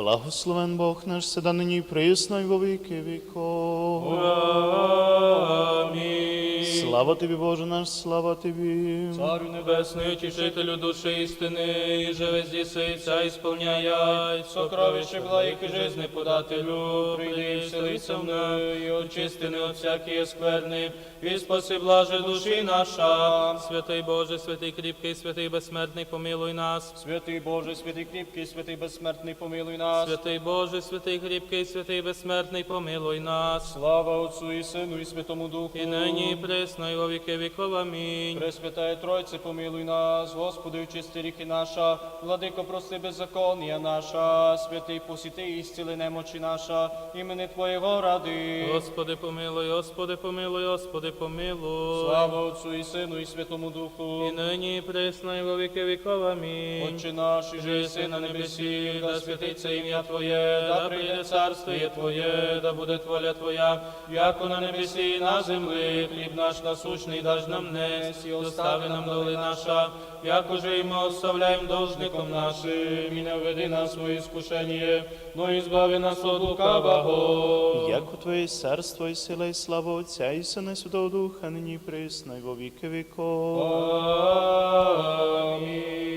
Благословен Бог наш, седа нині присно, і во віки віков. Слава тобі, Боже наш, слава тобі. Царю небесний, утішителю душі істини, і же здійси ця ісполняй, сокровище благих і жизни подателю, прийди і вселися в неї, очисти не от всякої скверни, і спаси блаже душі наша. Святий Боже, святий кріпкий, святий безсмертний, помилуй нас. Святий Боже, святий кріпкий, святий безсмертний, помилуй нас. Святий Боже, святий кріпкий, святий безсмертний, помилуй нас. Слава Отцу і Сину, і Святому Духу. І нині, і присно, і во віки віков. Амінь. Пресвятая Тройце, помилуй нас, Господи, очисти ріхи наша, владико, прости беззаконня наша, святий посіти і зціли немочі наша, імени Твоєго ради. Господи, помилуй, Господи, помилуй, Господи, помилуй. Слава Отцу і Сину, і Святому Духу. І нині, і присно, і во віки віков. Амінь. Отче наш, і же єси на небесі, да святиться ім'я Твоє, да прийде царство Твоє, да буде воля Твоя, яко на небесі і на землі, хліб наш насущний даж нам нес, і остави нам доли наша, як уже і ми оставляємо должником нашим, і не введи нас своє іскушення, но избави нас от лукавого. Як у Твоє царство і сила, і слава Отця і Сина, Святого Духа, нині і присно, і во віки віков. Амінь.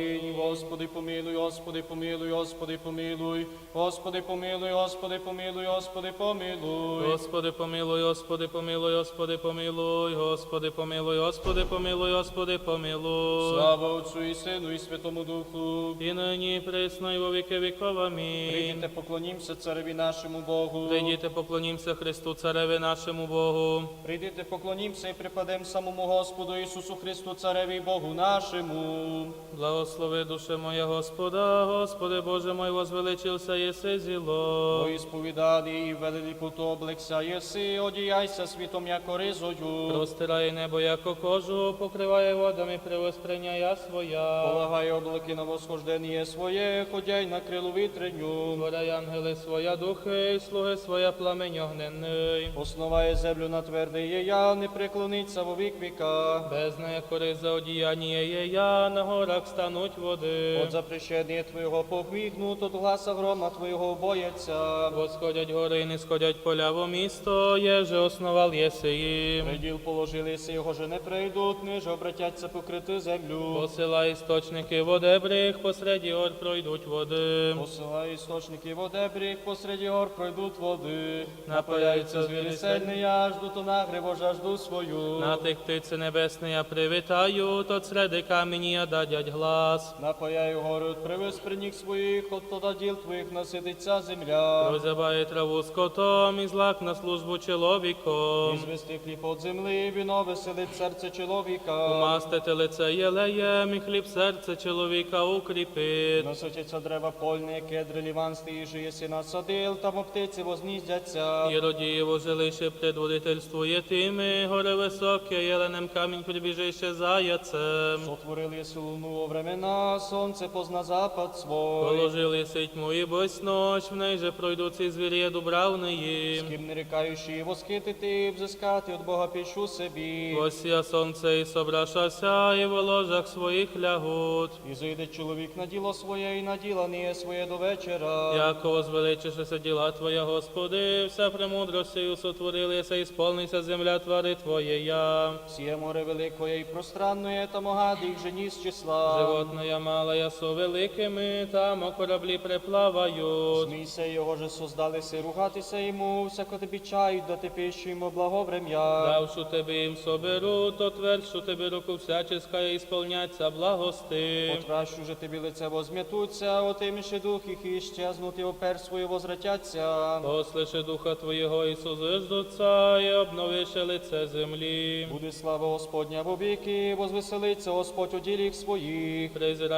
Господи, помилуй, Господи, помилуй, Господи, помилуй, Господи, помилуй, Господи, помилуй, Господи, помилуй. Господи, помилуй, Господи, помилуй, Господи, помилуй, Господи, помилуй, Господи, помилуй, Господи, помилуй. Слава Отцу і Сину, і Святому Духу. І нині, присно, і во віки віков. Амінь. Прийдіте, поклонімося цареві нашому Богу. Прийдіте, поклонімся Христу, Цареві нашому Богу. Прийдіте, поклонімося і припадем самому Господу Ісусу Христу, цареві Богу нашому. Благослови душе моя Господа, Господи Боже мой, возвеличився єси зіло. Бо ісповідалі і велелі путу облекся єси, одіяйся світом, яко ризою. Розтирає небо, яко кожу, покриває водами привосприйняя своя. Полагай облаки на восхождення своє, ходяй на крилу вітреню. Творяй ангели своя духи, і слуги своя пламень огненний. Основає землю на тверде є я, не преклониться во вік віка. Без неї за одіяння є я, на горах стануть води. От запрещення Твоєго погмігнут, от гласа грома Твоєго бояться. Восходять гори і не сходять поля во місто, єже основал єси їм. Приділ положилися, його же не прийдуть, ниже обратяться покрити землю. Посила істочники водебрих, посереді гор пройдуть води. Посилай істочники водебріх, посереді гор пройдуть води. Напаяються звірі сильний, я жду, то нагриво жажду свою. На тих птиці небесні я привітаю, то среди камені я дадять глас. Напаяю город, привез приніг своїх, от тоді діл твоїх насититься земля. Розябає траву скотом і злак на службу чоловіком. І звести хліб от землі, віно веселить серце чоловіка. Умастити лице єлеєм, і хліб серце чоловіка укріпить. Насочаться дерева польні, кедри ліванські, і жиєси насадил, там оптиці возніздяться. І родієво жилище предводительствує тими, горе високе, єленем камінь прибіжище заяцем. Сотворили єси луну времена, сонце позна запад свой. Положили сить мої бось ночь, в неї же пройдуть ці звір'є дубравни З їм. ким не рікаючи восхитити, взискати от Бога пішу собі. Ось я сонце і собрашася, і в ложах своїх лягуть. І зайде чоловік на діло своє, і на діло не є своє до вечора. Яко звеличишеся діла Твоя, Господи, вся премудростю сотворилися, і сповниться земля твари Твоєя. Сіє море великое і пространне, там огади їх жені з числа. Животная малая со великими, там о кораблі приплавають. Смійся його же создалися, ругатися йому, всяко тобі чають, дати пищу йому благоврем'я. Давшу тебе їм соберу, то твердшу тебе руку всяческа і сповняться благости. Потращу же тобі лице возм'ятуться, отиміши дух їх і щезнуть, і опер свою возвратяться. Послиши духа Твоєго і созиждуться, і обновише лице землі. Буде слава Господня в обіки, возвеселиться Господь у діліх своїх.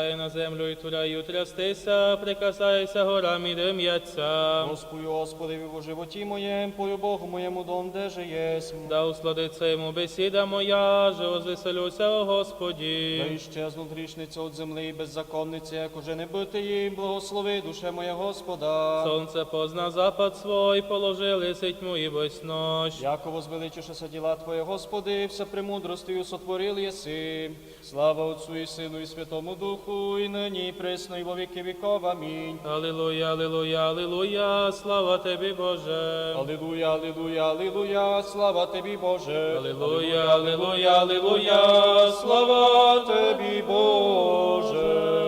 Призирає на землю і туряю трястися, прикасайся горам і дим'яться. Господи, Господи, в животі моєм, пою Богу моєму дом, де же єсмь. Да усладиться йому бесіда моя, же возвеселюся, о Господі. Та іщезнуть грішниця от землі і беззаконниця, як уже не бити їм, благослови душе моя Господа. Сонце позна запад свой, положили сить мої бось нощ. Яко возвеличишеся діла Твоє, Господи, все премудростю сотворил єси. Слава Отцу і Сину і Святому Духу, і нині і присно, і во віки віков. Амінь. Алілуя, алілуя, алілуя, слава тобі, Боже. Алілуя, алілуя, алілуя, слава тобі, Боже. Алілуя, алілуя, алілуя, слава тобі, Боже.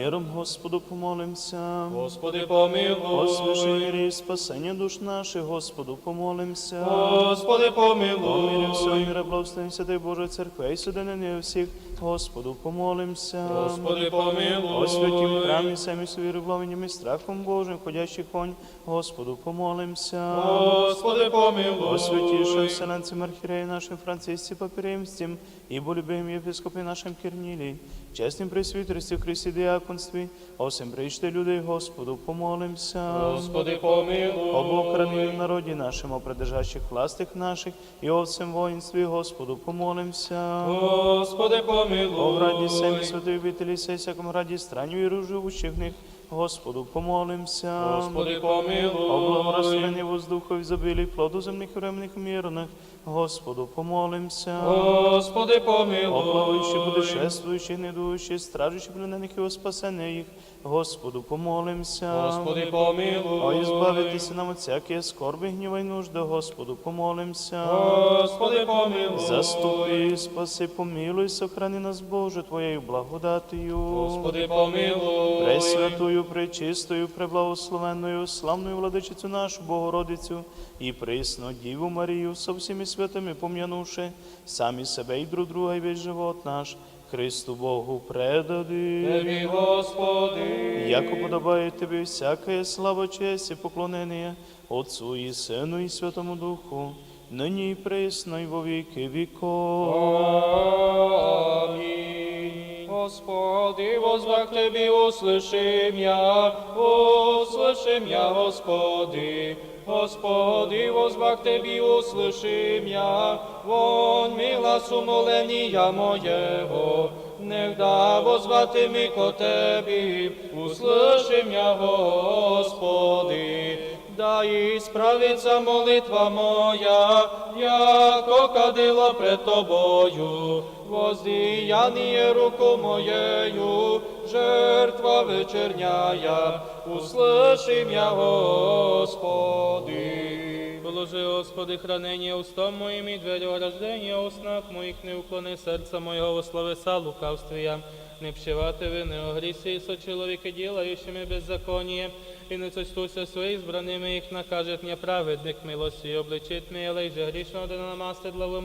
Миром Господу помолимся. Господи, помилуй. і спасення душ наших, Господу помолимся. Господи, О мирі всього помилуй. міра, благословен Святої Божої Церкви, і судинини всіх, Господу помолимся. Господи, помилуй. О святім храмі, самі свої ревловенням і страхом Божим, ходящих вонь, Господу помолимся. Господи, помилуй. О святішим вселенцем архіреї нашим Францисці Папіримстім, і болюбим єпископі нашим Кернілі, чесним присвітерстві в Христі діаконстві, осим прийшли людей, Господу помолимся. Господи, помилуй. Об охрані народі нашим, о придержащих властих наших, і о всем воїнстві, Господу помолимся. Господи, помилуй. О раді семі святої обителі, сей всякому раді странів і живущих них, Господу помолимся. Господи, помилуй. О благорозсвяні воздуху і забилі плоду земних времних мирних, Господу помолимся. Господи, помилуй. О плаваючи, путешествуючи, недуючи, стражучи пленених і о спасених їх, Господу помолимся. Господи, помилуй. О, избавитися нам от всякої скорби, гніва й нужди, Господу помолимся. Господи, помилуй. Заступи, спаси, помилуй, сохрани нас, Боже, Твоєю благодатію. Господи, помилуй. Пресвятую, пречистою, преблагословенною, славною владичицю нашу Богородицю і присну Діву Марію со всіми святими пом'янувши, самі себе і друг друга, і весь живот наш, Христу Богу предади. Тебі, Господи. Яко подобає тобі всяка слава, честь і поклонення Отцу і Сину і Святому Духу, нині і присно, і во віки віков. Аминь. Господи, возвах Тебе, услышим я, услышим я, Господи. Господи, возвах Тебе, услышим я, вон ми гласу моления моєго, негда возвати ми ко Тебі, услышим я, Господи. Да і справиться молитва моя, яко кадила пред Тобою, воздіяние руку моєю, жертва вечерняя, услышим я, Господи. Господи, хранення устом моїм і двері ограждення у снах моїх, не уклони серця моєго во словеса лукавствія, не вшивати вини, огрісі со чоловіки ділаючими беззаконніє, і не сочтуся свої збраними їх накажет мне праведник милості, обличить мій, але й же грішно да намасти глави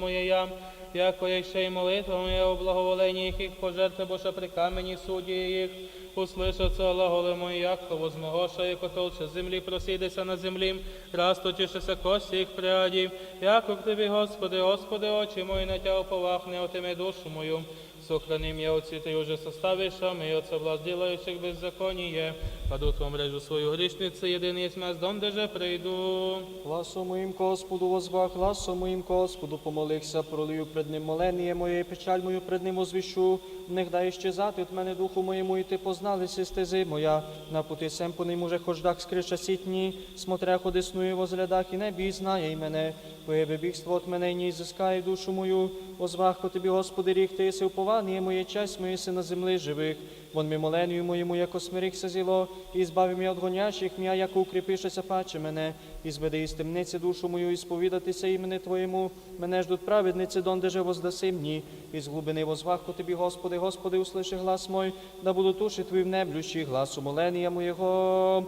яко я. Ще й молитва моя о благоволенні їх, їх пожертви, бо що при камені судді їх, услышаться глаголи мої, яко возмогоша, яко толче землі, просідеся на землі, раз точишеся кості їх прядів, як в Тобі, Господи, Господи, очі мої на Тя уповахне, отиме душу мою, сохрани м'я отці, ти уже составиш, а ми от власть ділаючих беззаконіє, паду Твом мрежу свою грішницю, єдиний мез дом, де же прийду. Гласом моїм Господу возвах, гласом моїм Господу помолився, пролию пред ним молення моє, печаль мою пред ним озвіщу. Не дай щезати от мене духу моєму, і ти познали стези моя. На пути сем по ним уже хождах скриша сітні, смотря ходисную возглядах, і не бій знає й мене. Твоє бігство от мене, і не зискає душу мою. Озвах по тобі, Господи, рік ти си уповання моє, честь моє си на землі живих. Вон ми моєму, яко смирихся зіло, і збави мене от гонящих м'я, яко укріпишеся паче мене, і зведи із темниці душу мою, і сповідатися імені Твоєму. Мене ждуть праведниці, донде же воздаси мені. Із глибини возвах тобі, Господи, Господи, услиши глас мой, да буду туші Твої в неблющі, гласу молення моєго.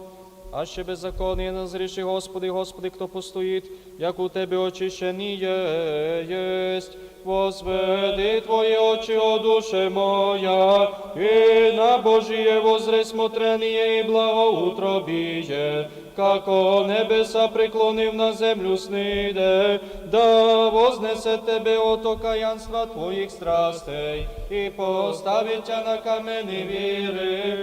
А ще беззаконnie назріши, Господи, Господи, хто постоїть, як у Тебе очищені єсть. Возведи Твої очі, о душе моя, і на Божіє возре смотрение і благоутробіє, како небеса преклонив на землю сниде, да вознесе тебе от окаянства Твоїх страстей, і поставить тя на камені віри,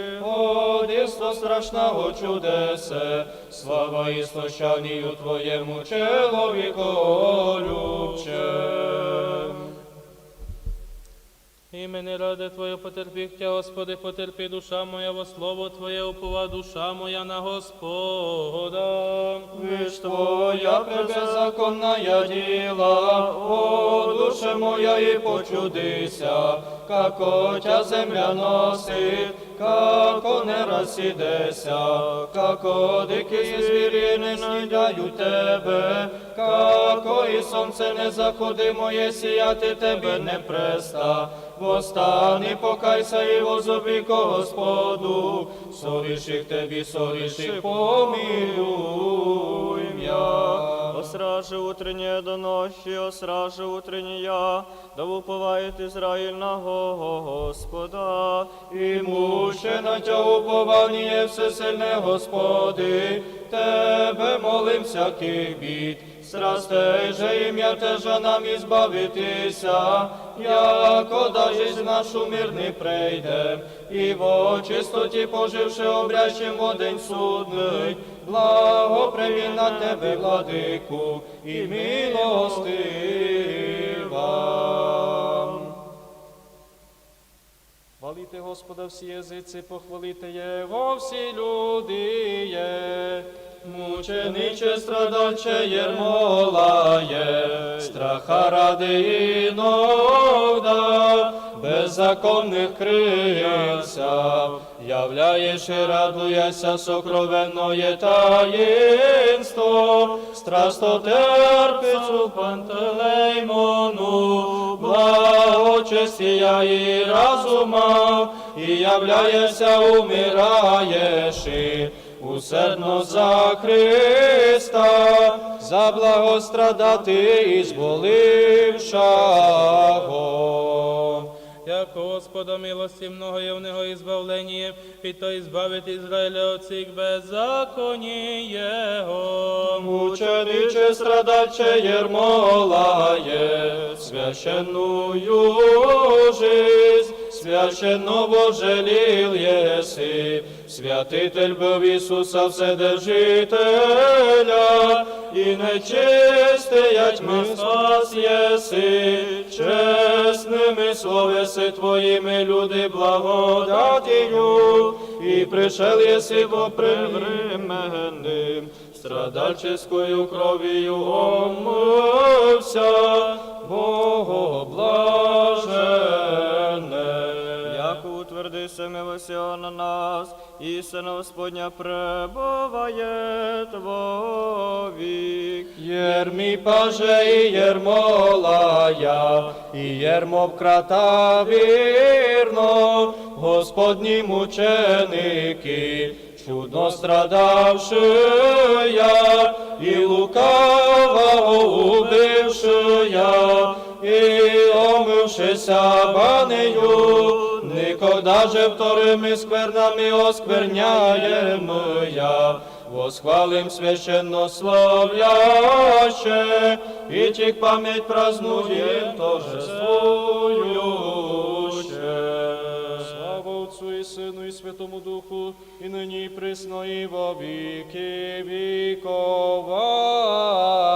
одівство страшного чудесе, слава істощанію Твоєму чоловіку любче. Імені ради Твоє потерпіття, Господи, потерпі душа моя, во слово Твоє упова душа моя на Господа. Вишь Твоя беззаконная діла, о, душе моя, і почудися, како тя земля носит, како не розсідеся, како дикі звірі не снідяють тебе, како і сонце не заходи моє сіяти тебе не преста. Восстани, покайся і возобі ко Господу, совіших тебі, совіших помилуй м'я. Осраже утреннє до ночи, осраже утренняя, да уповает Израиль на Господа. І муше на тя уповання всесильне Господи, Тебе молим всяких бід, страстей же ім'я Тежа нам ізбавитися, яко дажись нашу мир не прийде, і в чистоті поживши обрящим в день судний, благо на Тебе, владику, і милостива. Хвалите Господа всі язиці, похвалите Його всі люди. Є. Мучениче, страдальче, єрмолає, страха ради іногда, беззаконних криється, являєш і радуєшся сокровенное таїнство, страстотерпицю пантелеймону, благочестія і разума, і являєшся, умираєш, і усердно за Христа, за благострадати і зболившого. Як Господа милості много є в нього ізбавлення, і то ізбавить Ізраїля от цих беззаконій Його. Мучениче, страдаче, ермолає, священную жизнь, священно вожелил еси, святитель був Ісуса Вседержителя, і нечистия тьми спас єси, чесними словеси Твоїми люди благодатію, і пришел єси вопременним, страдальческою кров'ю омився, Богоблажене. Утвердися милосердя на нас, істина Господня пребывает вовік. Єрмі паже і єрмолая, і єрмо вкрата вірно, Господні мученики, чудно страдавши я, і лукавого убивши я, і омившися банею, никогда же вторими сквернами оскверняєм я. Восхвалим священно славяще, и тих память празднуем торжествующе. Слава Отцу и Сыну и Святому Духу, и ныне и присно и во веки веков.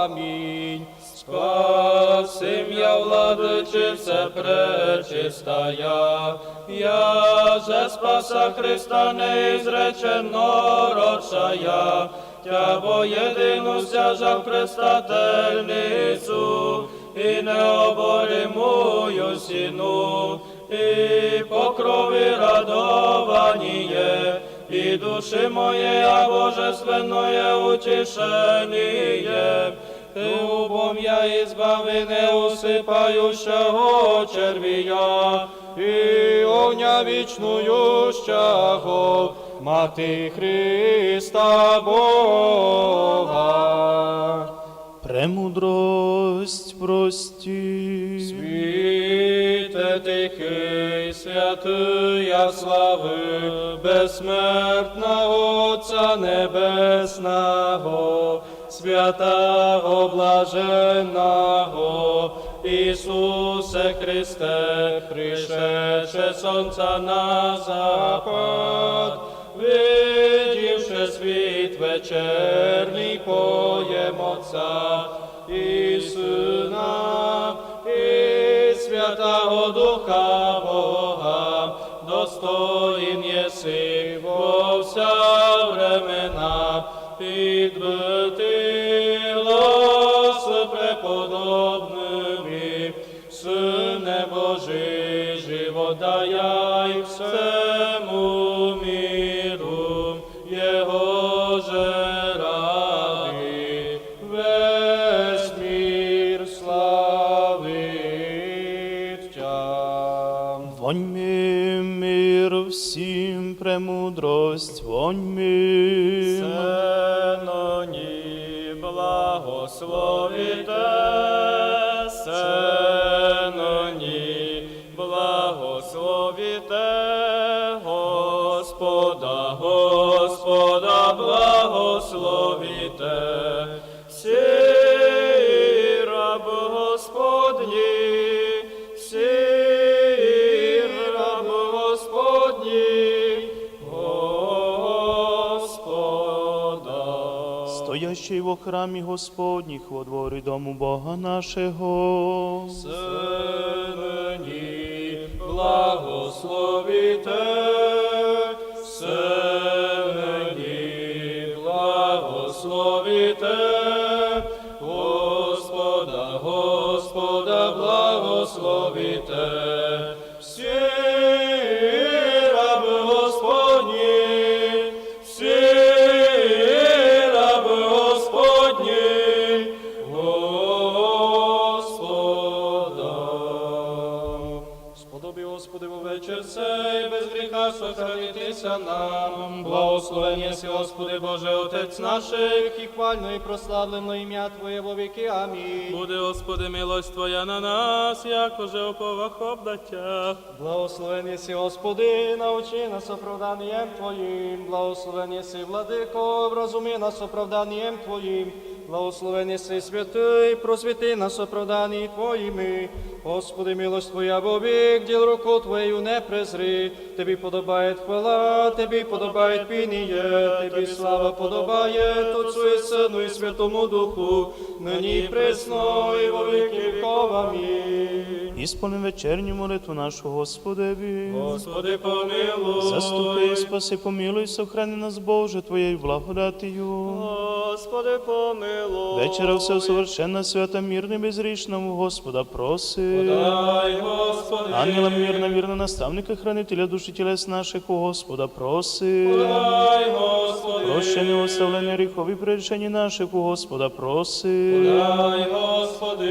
Аминь. Спасим я, владычице пречистая, я же спаса Христа неизреченно родшая, Тя во єдину стяжах предстательницу, і необоримую сіну, і по крові радованіє, і душі моє, а божественное утішеніє. Ти убом я ізбави неусипающого червія, і огня вічнующого, мати Христа Бога. Премудрость прості. Світе тихий, святия слави, безсмертного Отця Небесного, святого блаженного, Ісусе Христе, пришедше сонця на запад, видівши світ вечерний поєм Отця і Сина, і Святого Духа Бога, достоїн єси. Благословіте, Господа, Господа благословіте, всі раб Господні, всі раб Господні, Господа. Стоящий во храмі Господніх, во дворі дому Бога нашого. Семені благословіте, Семені благословіте, Господа, Господа благословіте, всі Благословен єси, Господи, Боже, Отець наших, і хвально і прославлено ім'я Твоє во віки. Амінь. Буде, Господи, милость Твоя на нас, якоже оповах обдаття. Благословен єси, Господи, научи нас оправданням Твоїм. Благословен єси, Владико, вразуми нас оправданням Твоїм. Благословен єси, святий, просвіти нас оправданні Твоїми. Господи, милость Твоя вовік, діл руку Твою не презри. Тобі подобає хвала, Тобі подобає пініє, Тобі слава подобає, Отцу і Сину і Святому Духу, нині і присно, і во віки. Амінь. Ісполним вечерню молитву нашу Господеві. Господи, помилуй. Заступи, спаси, помилуй, сохрани нас, Боже, Твоєю благодатію. Господи, помилуй. Вечера все совершенно свята, мирно, безрішному Господа проси. Подай, Господи, Ангела мирно, вірно, наставника, хранителя душі тілес наших, у Господа проси. Подай, Господи, Прощення, оставлення гріхові прирішені наших, у Господа проси. Подай, Господи,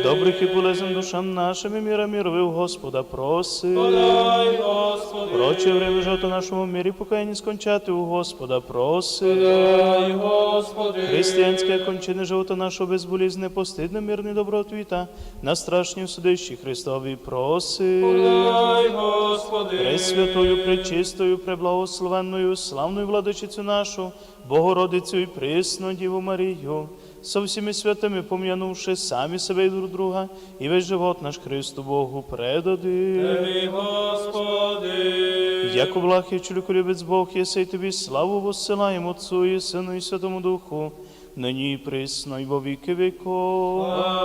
Добрих і полезних душам нашим і міра мірових, у Господа проси. дай, Господи, Проче время жото нашому мірі покаянні скончати, у Господа проси. дай, Господи, Християнське кончини живота нашого безболізне, постидне, мирне добротвіта, на страшній судищі Христові проси. дай, Господи, Пресвятою, пречистою, преблагословенною, славною владичицю нашу, Богородицю і присну Діву Марію, со всіми святими пом'янувши самі себе і друг друга, і весь живот наш Христу Богу предади. Тобі, Господи, Як облахи чоловіколюбець Бог, єси тобі славу воссилаємо Отцу і Сину і Святому Духу, нині і присно, і во віки віков. Амінь.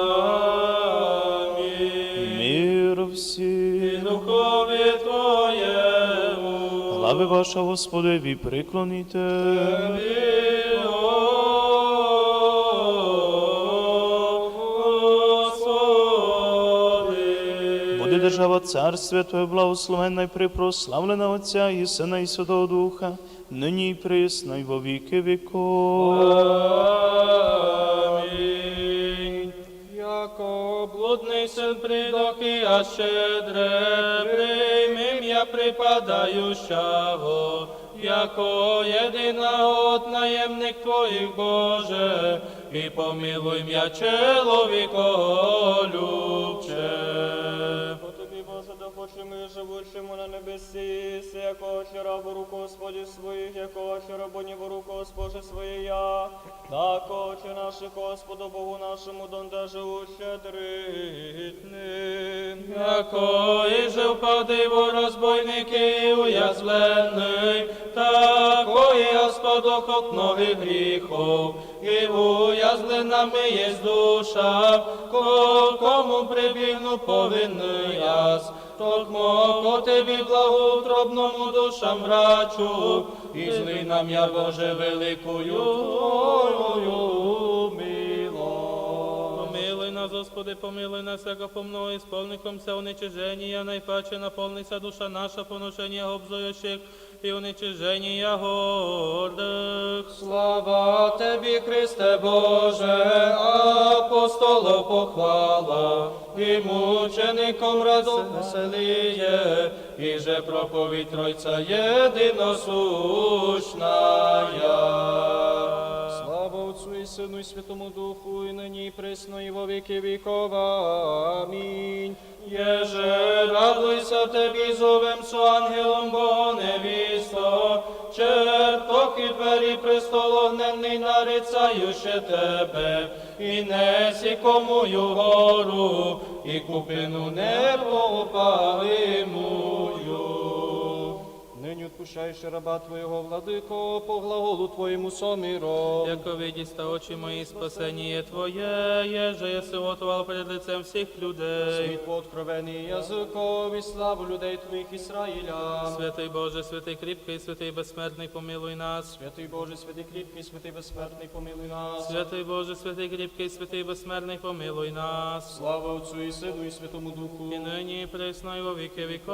Мир всім. Духові Твоєму, Глави ваша, Господеві, приклоніте. Буде держава царствя Твоє благословенна і припрославлена Отця і Сина і Святого Духа, нині і присно, і во віки віков. Амінь. Яко блудний син придоки, а щедре приймем я припадающого, яко єдина от Твоїх Боже, і помилуй м'я чоловіко По живучому на небесі, си, якого вчора в руку Господі своїх, якого вчора в руку Госпоже своєя, так очі наші Господу Богу нашому, донде живуть щедритним. Яко і же впади во розбойники уязвлений, такої Господь от нових гріхов, і уязвленами є душа, ко- кому прибігну повинний яс, Токмо по Тебі благоутробному душам брачу, і зли нам я Боже великою милость. Помилуй нас, Господи, помилуй нас, яко помно исполникомся уничижения, найпаче наповнися душа наша поношення обзоючих і уничиження гордих. Слава Тебі, Христе Боже, апостолов похвала, і мучеником радо веселіє, і же проповідь Тройця єдиносущная. Слава Отцу Сину, і Святому Духу, і нині, і присно, і во віки віков. Амінь. Єже радуйся Тебі, зовем со ангелом Бога невісто, чертох і двері престологненний нарицающе Тебе, і несі комую гору, і купину непопалимую. Відпущаєш раба Твоєго, владико, по глаголу Твоєму somiro. Яко видіста очі мої спасення Твоє, єже єси готував перед лицем всіх людей. Світ откровений язиков і славу людей Твоїх Ісраїля. Святий Боже, святий кріпкий, святий безсмертний, помилуй нас. Святий Боже, святий кріпкий, святий безсмертний, помилуй нас. Святий Боже, святий кріпкий, святий безсмертний, помилуй нас. Слава Отцу і Сину, і Святому Духу. І нині і присно, і во віки віков.